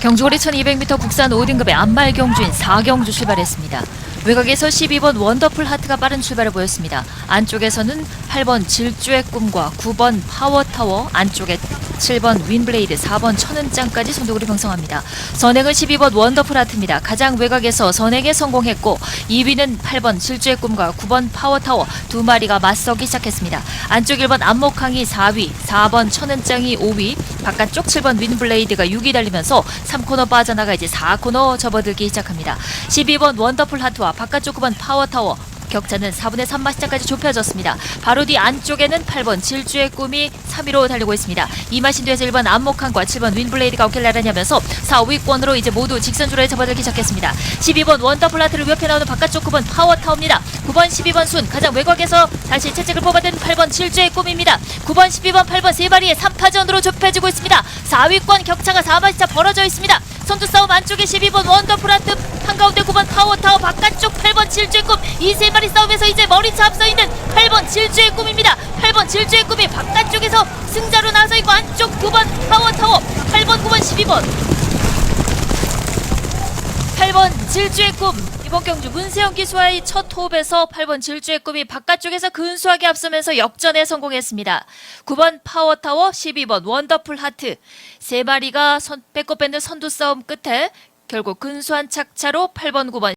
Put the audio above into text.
경주거리 1200m 국산 5등급의 안말 경주인 4경주 출발했습니다. 외곽에서 12번 원더풀 하트가 빠른 출발을 보였습니다. 안쪽에서는 8번 질주의 꿈과 9번 파워타워, 안쪽에 7번 윈블레이드, 4번 천은짱까지 선두구리 형성합니다. 선행은 12번 원더풀 하트입니다. 가장 외곽에서 선행에 성공했고 2위는 8번 질주의 꿈과 9번 파워타워 두 마리가 맞서기 시작했습니다. 안쪽 1번 안목항이 4위, 4번 천은짱이 5위, 바깥쪽 7번 윈블레이드가 6위 달리면서 3코너 빠져나가 이제 4코너 접어들기 시작합니다. 12번 원더풀 하트와 바깥쪽 9번 파워타워 격차는 4분의 3 마시장까지 좁혀졌습니다. 바로 뒤 안쪽에는 8번 질주의 꿈이 3위로 달리고 있습니다. 이마신도에서 1번 안목항과 7번 윈블레이드가 어깨를 나란히하면서 4, 5위권으로 이제 모두 직선주로에 접어들기 시작했습니다. 12번 원더풀 하트를 옆에 나오는 바깥쪽 9번 파워타워입니다. 9번, 12번 순 가장 외곽에서 다시 채찍을 뽑아댄 8번 질주의 꿈입니다. 9번, 12번, 8번 세 마리의 3파전으로 좁혀지고 있습니다. 4위권 격차가 4마시차 벌어져 있습니다. 선두 싸움 안쪽에 12번 원더풀 하트 한가운데 9번 파워타워 바깥쪽 8번 질주의 꿈. 이 세 마리 싸움에서 이제 머리차 앞서 있는 8번 질주의 꿈입니다. 8번 질주의 꿈이 바깥쪽에서 승자로 나서 있고 안쪽 9번 파워타워 8번 9번 12번. 8번 질주의 꿈 이번 경주 문세영 기수와의 첫 호흡에서 8번 질주의 꿈이 바깥쪽에서 근소하게 앞서면서 역전에 성공했습니다. 9번 파워타워, 12번 원더풀 하트 세 마리가 선, 빼고 뺏는 선두 싸움 끝에 결국 근소한 착차로 8번 9번